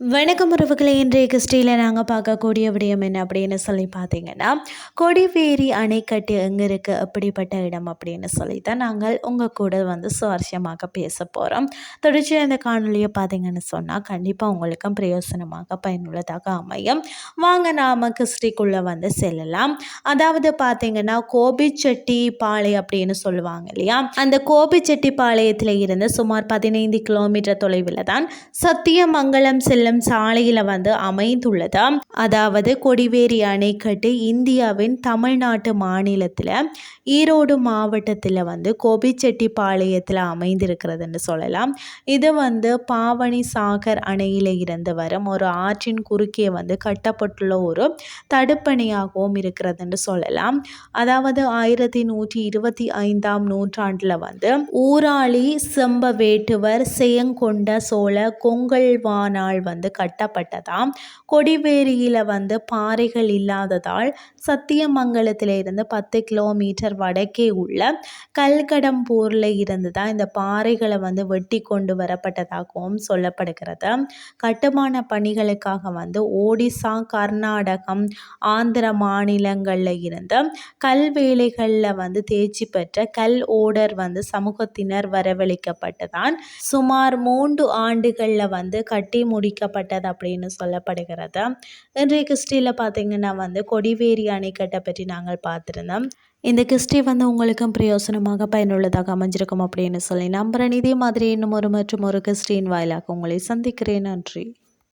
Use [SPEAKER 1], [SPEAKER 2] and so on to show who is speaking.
[SPEAKER 1] வணக்கம் உறவுகளை இன்றைய கிறிஸ்டியில் நாங்கள் பார்க்கக்கூடிய விடயம் என்ன அப்படின்னு சொல்லி பார்த்தீங்கன்னா கொடிவேரி அணைக்கட்டு எங்கே இருக்குது அப்படிப்பட்ட இடம் அப்படின்னு சொல்லி தான் நாங்கள் உங்கள் கூட வந்து சுவாரஸ்யமாக பேச போகிறோம் தொடர்ச்சியாக இந்த காணொலியை பார்த்தீங்கன்னு சொன்னால் கண்டிப்பாக உங்களுக்கும் பிரயோசனமாக பயனுள்ளதாக அமையும். வாங்க நாம் கிறிஸ்டிக்குள்ளே வந்து செல்லலாம். அதாவது பார்த்தீங்கன்னா கோபிச்செட்டி பாளை அப்படின்னு சொல்லுவாங்க இல்லையா? அந்த கோபிச்செட்டி பாளையத்தில் இருந்து சுமார் பதினைந்து கிலோமீட்டர் தொலைவில் தான் சத்தியமங்கலம் செல்ல பாலம் சாலையில் வந்து அமைந்துள்ளது? அதாவது கொடிவேரி அணைக்கட்டு இந்தியாவின் தமிழ்நாட்டு மாநிலத்தில் ஈரோடு மாவட்டத்தில் வந்து கோபிச்செட்டிப்பாளையத்தில் அமைந்திருக்கிறதுன்னு சொல்லலாம். இது வந்து பாவணி சாகர் அணையில் இருந்து வரும் ஒரு ஆற்றின் குறுக்கே வந்து கட்டப்பட்டுள்ள ஒரு தடுப்பணையாகவும் இருக்கிறதுன்னு சொல்லலாம். அதாவது ஆயிரத்தி நூற்றி இருபத்தி ஐந்தாம் நூற்றாண்டில் வந்து ஊராளி செம்ப வேட்டுவர் செயங்கொண்ட சோழ கொங்கல்வானால் வந்து வந்து கட்டப்பட்டதாம். கொடிவேரியில் வந்து பாறைகள் இல்லாததால் சத்தியமங்கலத்தில் இருந்து பத்து கிலோமீட்டர் வடக்கே உள்ள கல்கடம்பூரில் இருந்து தான் இந்த பாறைகளை வந்து வெட்டி கொண்டு வரப்பட்டதாகவும் சொல்லப்படுகிறது. கட்டுமான பணிகளுக்காக வந்து ஒடிசா கர்நாடகம் ஆந்திர மாநிலங்களில் இருந்து கல் வேலைகளில் வந்து தேர்ச்சி பெற்ற கல் ஓடர் வந்து சமூகத்தினர் வரவழைக்கப்பட்டதான் சுமார் மூன்று ஆண்டுகளில் வந்து கட்டி முடிக்க அமைக்கப்பட்டது அப்படின்னு சொல்லப்படுகிறது? இன்றைய கிறிஸ்டியில் பார்த்திங்கன்னா வந்து கொடிவேரி அணைக்கட்டை பற்றி நாங்கள் பார்த்துருந்தோம். இந்த கிறிஸ்டி வந்து உங்களுக்கும் பிரயோசனமாக பயனுள்ளதாக அமைஞ்சிருக்கும் அப்படின்னு சொல்லி நம்புகிறேன் இதே மாதிரி இன்னும் ஒரு மற்றும் ஒரு கிறிஸ்டியின் வாயிலாக உங்களை சந்திக்கிறேன். நன்றி.